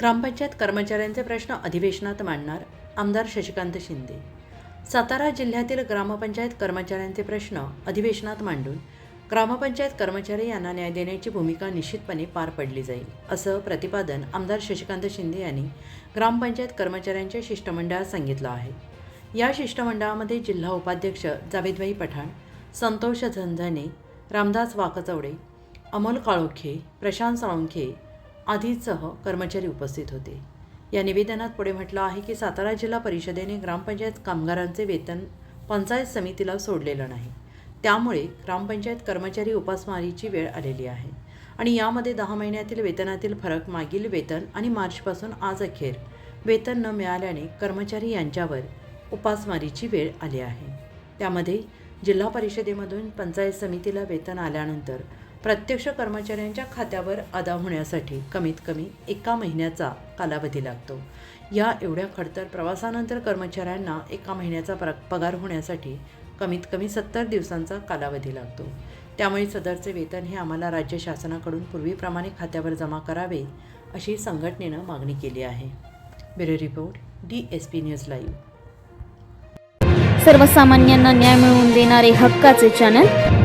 ग्रामपंचायत कर्मचाऱ्यांचे प्रश्न अधिवेशनात मांडणार आमदार शशिकांत शिंदे. सातारा जिल्ह्यातील ग्रामपंचायत कर्मचाऱ्यांचे प्रश्न अधिवेशनात मांडून ग्रामपंचायत कर्मचारी यांना न्याय देण्याची भूमिका निश्चितपणे पार पडली जाईल असं प्रतिपादन आमदार शशिकांत शिंदे यांनी ग्रामपंचायत कर्मचाऱ्यांच्या शिष्टमंडळात सांगितलं आहे. या शिष्टमंडळामध्ये जिल्हा उपाध्यक्ष जावेदभाई पठाण संतोष झंझाने रामदास वाकचवडे अमोल काळोखे प्रशांत साळुंखे आधीसह कर्मचारी उपस्थित होते. या निवेदनात पुढे म्हटलं आहे की सातारा जिल्हा परिषदेने ग्रामपंचायत कामगारांचे वेतन पंचायत समितीला सोडलेलं नाही. त्यामुळे ग्रामपंचायत कर्मचारी उपासमारीची वेळ आलेली आहे. आणि यामध्ये दहा महिन्यातील वेतनातील फरक मागील वेतन आणि मार्चपासून आज अखेर वेतन न मिळाल्याने कर्मचारी यांच्यावर उपासमारीची वेळ आली आहे. त्यामध्ये जिल्हा परिषदेमधून पंचायत समितीला वेतन आल्यानंतर प्रत्यक्ष कर्मचाऱ्यांच्या खात्यावर अदा होण्यासाठी कमीत कमी एका महिन्याचा कालावधी लागतो. या एवढ्या खडतर प्रवासानंतर कर्मचाऱ्यांना एका महिन्याचा प्र पगार होण्यासाठी कमीत कमी सत्तर दिवसांचा कालावधी लागतो. त्यामुळे सदरचे वेतन हे आम्हाला राज्य शासनाकडून पूर्वीप्रमाणे खात्यावर जमा करावे अशी संघटनेनं मागणी केली आहे. Bureau report D S P news live. सर्वसामान्यांना न्याय मिळवून देणारे हक्काचे channel